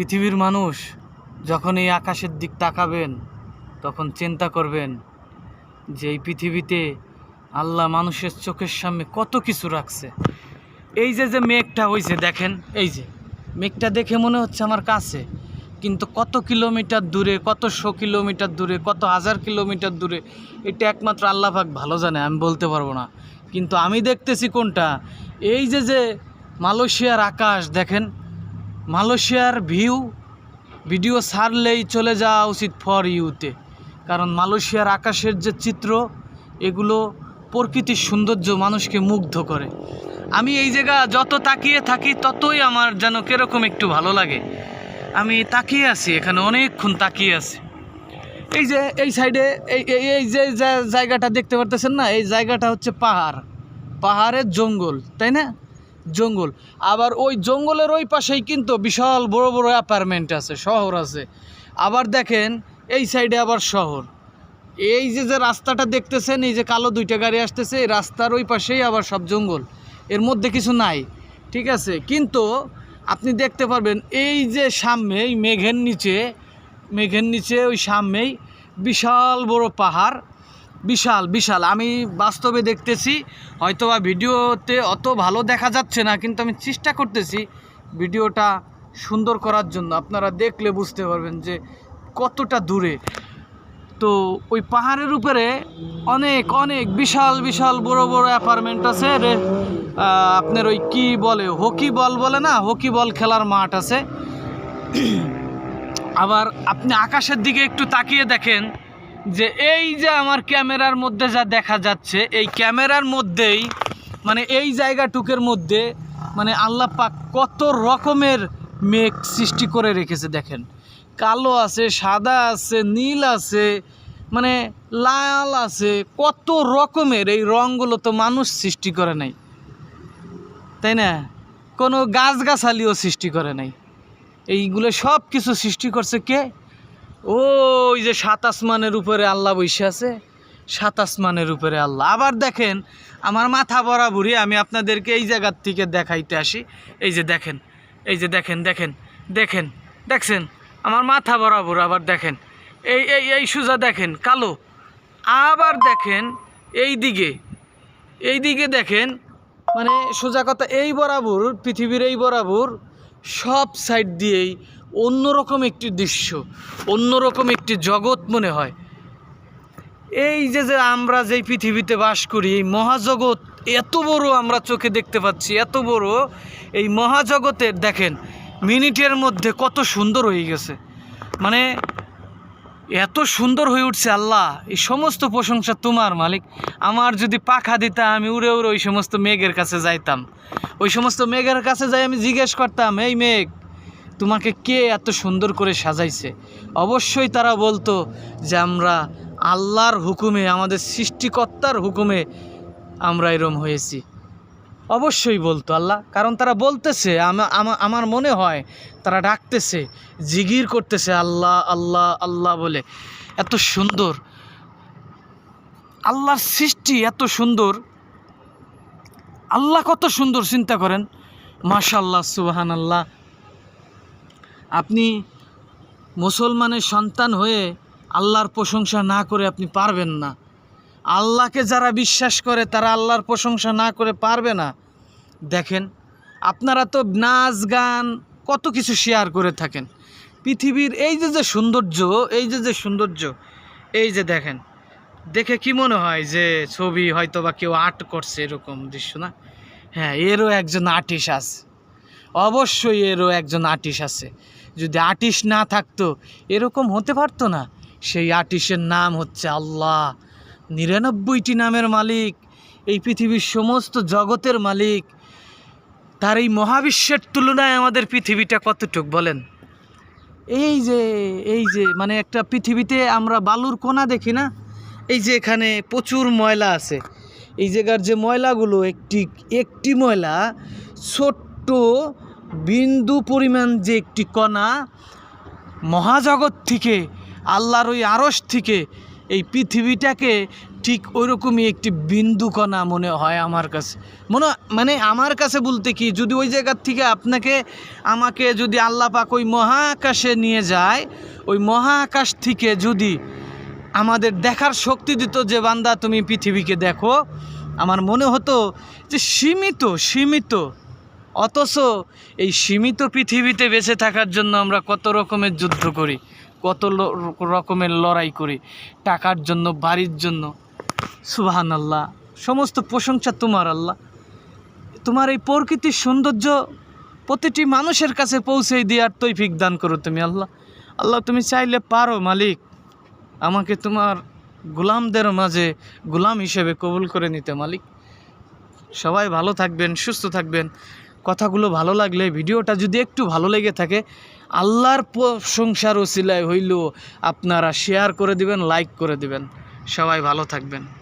পৃথিবীর মানুষ যখন এই আকাশের দিক তাকাবেন, তখন চিন্তা করবেন যে এই পৃথিবীতে আল্লাহ মানুষের চোখের সামনে কত কিছু রাখছে। এই যে যে মেঘটা হয়েছে দেখেন, এই যে মেঘটা দেখে মনে হচ্ছে আমার কাছে, কিন্তু কত কিলোমিটার দূরে, কত শো কিলোমিটার দূরে, কত হাজার কিলোমিটার দূরে, এটা একমাত্র আল্লাহ পাক ভালো জানে, আমি বলতে পারব না। কিন্তু আমি দেখতেছি কোনটা? এই যে যে মালয়েশিয়ার আকাশ, দেখেন মালয়েশিয়ার ভিউ ভিডিও ছাড়লেই চলে যাওয়া উচিত ফর ইউতে। কারণ মালয়েশিয়ার আকাশের যে চিত্র, এগুলো প্রকৃতির সৌন্দর্য মানুষকে মুগ্ধ করে। আমি এই জায়গা যত তাকিয়ে থাকি, ততই আমার যেন কীরকম একটু ভালো লাগে। আমি তাকিয়ে আছি, এখানে অনেকক্ষণ তাকিয়ে আছি। এই যে, এই সাইডে, এই- এই যে জায়গাটা দেখতে পারতেছেন না? এই জায়গাটা হচ্ছে পাহাড়। পাহাড়ের জঙ্গল, তাই না? জঙ্গল। আবার ওই জঙ্গলের ওই পাশেই কিন্তু বিশাল বড় বড় অ্যাপার্টমেন্ট আছে, শহর আছে। আবার দেখেন, এই সাইডে আবার শহর। এই যে যে রাস্তাটা দেখতেছেন, এই যে কালো দুইটা গাড়ি আসতেছে, এই রাস্তার ওই পাশেই আবার সব জঙ্গল। এর মধ্যে কিছু নাই, ঠিক আছে? কিন্তু আপনি দেখতে পারবেন, এই যে সামনে মেঘের নিচে মেঘের নিচে ওই সামনেই বিশাল বড় পাহাড়। বিশাল বিশাল। আমি বাস্তবে দেখতেছি, হয়তোবা ভিডিওতে অত ভালো দেখা যাচ্ছে না, কিন্তু আমি চেষ্টা করতেছি ভিডিওটা সুন্দর করার জন্য। আপনারা দেখলে বুঝতে পারবেন যে কতটা দূরে। তো ওই পাহাড়ের উপরে অনেক অনেক বিশাল বিশাল বড় বড় অ্যাপার্টমেন্ট আছে। আপনার ওই কি বলে হকি বল বলে না? হকি বল খেলার মাঠ আছে। আবার আপনি আকাশের দিকে একটু তাকিয়ে দেখেন যে এই যে আমার ক্যামেরার মধ্যে যা দেখা যাচ্ছে, এই ক্যামেরার মধ্যেই মানে এই জায়গাটুকের মধ্যে মানে আল্লাহ পাক কত রকমের মেঘ সৃষ্টি করে রেখেছে, দেখেন। কালো আছে, সাদা আছে, নীল আছে মানে লাল আছে, কত রকমের এই রঙগুলো তো মানুষ সৃষ্টি করে নাই। তাই না? কোনো গাছগাছালিও সৃষ্টি করে নাই। এইগুলো সব কিছু সৃষ্টি করছে কে? ওই যে সাত আসমানের উপরে আল্লাহ বসে আছে। সাত আসমানের উপরে আল্লাহ। আবার দেখেন, আমার মাথা বরাবরই আমি আপনাদেরকে এই জায়গার থেকে দেখাইতে আসি। এই যে দেখেন, এই যে দেখেন দেখেন দেখেন, দেখছেন? আমার মাথা বরাবর আবার দেখেন। এই এই এই সুজা দেখেন, কালো। আবার দেখেন, এই দিকে এই দিকে দেখেন মানে সোজা কথা, এই বরাবর, পৃথিবীর এই বরাবর, সব সাইড দিয়েই অন্যরকম একটি দৃশ্য, অন্যরকম একটি জগৎ মনে হয়। এই যে যে আমরা যেই পৃথিবীতে বাস করি, এই মহাজগৎ এত বড় আমরা চোখে দেখতে পাচ্ছি, এত বড় এই মহাজগতের দেখেন, মিনিটের মধ্যে কত সুন্দর হয়ে গেছে। মানে এত সুন্দর হয়ে উঠছে আল্লাহ, এই সমস্ত প্রশংসা তোমার মালিক। আমার যদি পাখা দিতা, আমি উড়ে উড়ে ওই সমস্ত মেঘের কাছে যাইতাম। ওই সমস্ত মেঘের কাছে যাই আমি জিজ্ঞেস করতাম, এই মেঘ তোমাকে কে এত সুন্দর করে সাজাইছে? অবশ্যই তারা বলতো যে আমরা আল্লাহর হুকুমে, আমাদের সৃষ্টিকর্তার হুকুমে আমরা এরম হয়েছি। অবশ্যই বলতো আল্লাহ, কারণ তারা বলতেছে, আমা- আমা- আমার মনে হয় তারা ডাকতেছে, জিগির করতেছে আল্লাহ আল্লাহ আল্লাহ বলে। এত সুন্দর। আল্লাহর সৃষ্টি এত সুন্দর। আল্লাহ কত সুন্দর, চিন্তা করেন। মাশাল্লাহ সুবাহান আল্লাহ আপনি মুসলমানের সন্তান হয়ে আল্লাহর প্রশংসা না করে আপনি পারবেন না। আল্লাহকে যারা বিশ্বাস করে, তারা আল্লাহর প্রশংসা না করে পারবে না। দেখেন, আপনারা তো নাচ, গান, কত কিছু শেয়ার করে থাকেন। পৃথিবীর এই যে যে সৌন্দর্য, এই যে যে সৌন্দর্য, এই যে দেখেন, দেখে কি মনে হয় যে ছবি হয়তো বা কেউ আর্ট করছে এরকম দৃশ্য না? হ্যাঁ এরও একজন আর্টিস্ট আছে। অবশ্যই এরও একজন আর্টিস্ট আছে। যদি আর্টিস্ট না থাকতো, এরকম হতে পারতো না। সেই আর্টিস্টের নাম হচ্ছে আল্লাহ। নিরানব্বইটি নামের মালিক, এই পৃথিবীর সমস্ত জগতের মালিক। তার এই মহাবিশ্বের তুলনায় আমাদের পৃথিবীটা কতটুক বলেন? এই যে এই যে মানে একটা পৃথিবীতে আমরা বালুর কোনা দেখি না? এই যে এখানে প্রচুর ময়লা আছে। এই জায়গার যে ময়লাগুলো, একটি একটি ময়লা ছোট্ট বিন্দু পরিমাণ যে একটি কণা মহাজগৎ থেকে, আল্লাহর ওই আড়স থেকে এই পৃথিবীটাকে ঠিক ওইরকমই একটি বিন্দু কণা মনে হয় আমার কাছে। মনে মানে আমার কাছে বলতে কি, যদি ওই জায়গার থেকে আপনাকে, আমাকে যদি আল্লাহ পাক ওই মহাকাশে নিয়ে যায়, ওই মহাকাশ থেকে যদি আমাদের দেখার শক্তি দিত যে বান্দা তুমি পৃথিবীকে দেখো, আমার মনে হতো যে সীমিত সীমিত। অথচ এই সীমিত পৃথিবীতে বেঁচে থাকার জন্য আমরা কত রকমের যুদ্ধ করি, কত রকমের লড়াই করি, টাকার জন্য, বাড়ির জন্য। সুবাহান আল্লাহ সমস্ত প্রশংসা তোমার আল্লাহ। তোমার এই প্রকৃতির সৌন্দর্য প্রতিটি মানুষের কাছে পৌঁছে দেওয়ার তৈফিক দান করো তুমি আল্লাহ। আল্লাহ, তুমি চাইলে পারো, মালিক। আমাকে তোমার গোলামদের মাঝে গোলাম হিসেবে কবুল করে নিতে, মালিক। সবাই ভালো থাকবেন, সুস্থ থাকবেন। কথাগুলো ভালো লাগলে, ভিডিওটা যদি একটু ভালো লেগে থাকে, আল্লাহর প্রশংসার ওসিলায় হইল আপনারা শেয়ার করে দিবেন লাইক করে দিবেন। সবাই ভালো থাকবেন।